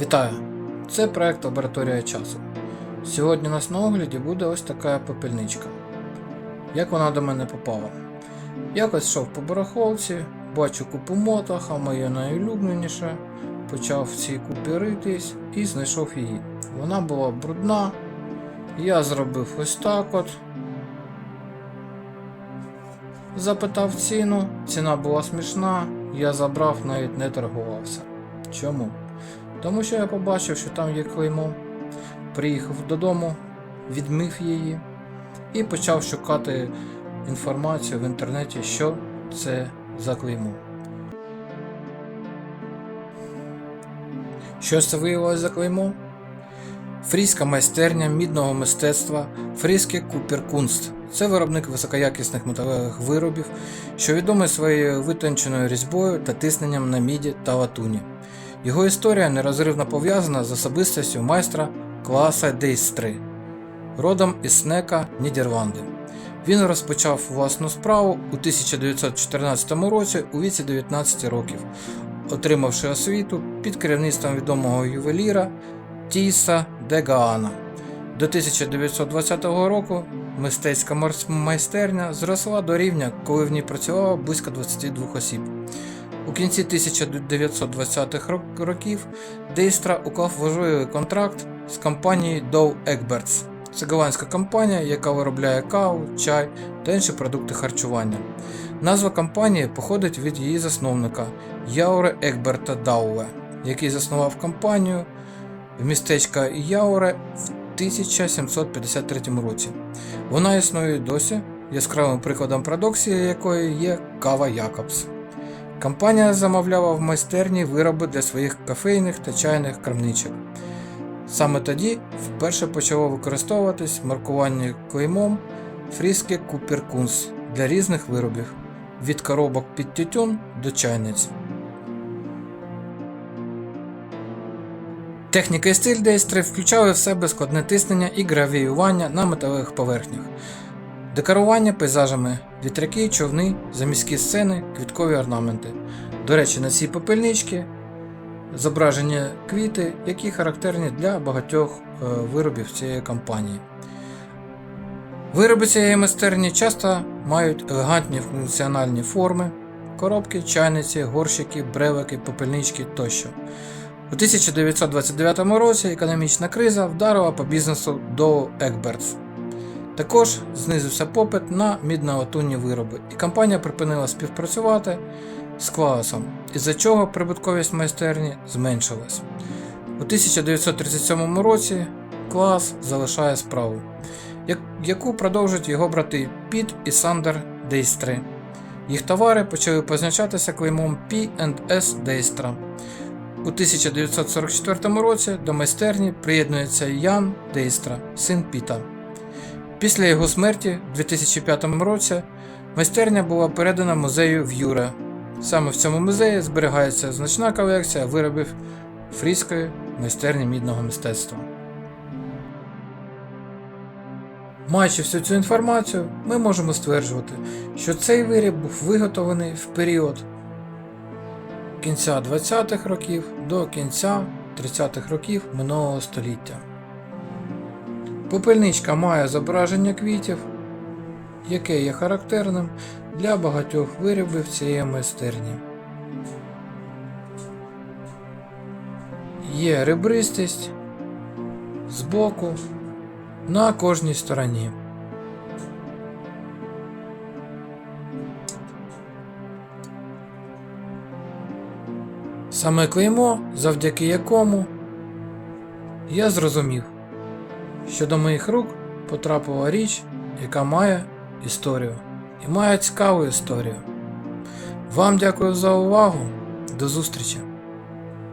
Вітаю! Це проект Лабораторія часу. Сьогодні у нас на огляді буде ось така попільничка. Як вона до мене попала? Якось йшов по барахолці, бачу купу мотах, а моє найулюбленіше. Почав в цій купі ритись і знайшов її. Вона була брудна. Я зробив ось так от. Запитав ціну, ціна була смішна, я забрав, навіть не торгувався. Чому? Тому що я побачив, що там є клеймо. Приїхав додому, відмив її і почав шукати інформацію в інтернеті, що це за клеймо. Що це виявилося за клеймо? Фрізька майстерня мідного мистецтва Фрізьке Куперкунст. Це виробник високоякісних металевих виробів, що відомий своєю витонченою різьбою та тисненням на міді та латуні. Його історія нерозривно пов'язана з особистістю майстра класа Дейстри, родом із Снека, Нідерланди. Він розпочав власну справу у 1914 році у віці 19 років, отримавши освіту під керівництвом відомого ювеліра Тіса Дегаана. До 1920 року мистецька майстерня зросла до рівня, коли в ній працювало близько 22 осіб. Кінці 1920-х років Дейстра уклав важливий контракт з компанією Dow Egberts. Це голландська компанія, яка виробляє каву, чай та інші продукти харчування. Назва компанії походить від її засновника Яуре Егберта Дауе, який заснував компанію в містечка Яуре в 1753 році. Вона існує досі, яскравим прикладом продукції якої є кава Якобс. Компанія замовляла в майстерні вироби для своїх кафейних та чайних крамничок. Саме тоді вперше почало використовуватись маркування клеймом фріске Куперкунс для різних виробів від коробок під тютюн до чайниць. Техніка і стиль Дейстри включали в себе складне тиснення і гравіювання на металевих поверхнях, декорування пейзажами, вітряки, човни, заміські сцени, квіткові орнаменти. До речі, на цій попельничці зображені квіти, які характерні для багатьох е, виробів цієї компанії. Вироби цієї майстерні часто мають елегантні функціональні форми, коробки, чайниці, горщики, бревики, попельнички тощо. У 1929 році економічна криза вдарила по бізнесу до Egberts. Також знизився попит на мідно-латунні вироби, і компанія припинила співпрацювати з класом, із-за чого прибутковість майстерні зменшилась. У 1937 році клас залишає справу, яку продовжують його брати Піт і Сандер Дейстри. Їх товари почали позначатися клеймом P&S Дейстра. У 1944 році до майстерні приєднується Ян Дейстра, син Піта. Після його смерті у 2005 році майстерня була передана музею в Юре. Саме в цьому музеї зберігається значна колекція виробів фрізької майстерні мідного мистецтва. Маючи всю цю інформацію, ми можемо стверджувати, що цей виріб був виготовлений в період кінця 20-х років до кінця 30-х років минулого століття. Попельничка має зображення квітів, яке є характерним для багатьох виробів цієї майстерні. Є ребристість збоку на кожній стороні. Саме клеймо, завдяки якому я зрозумів, що до моїх рук потрапила річ, яка має історію і має цікаву історію. Вам дякую за увагу. До зустрічі!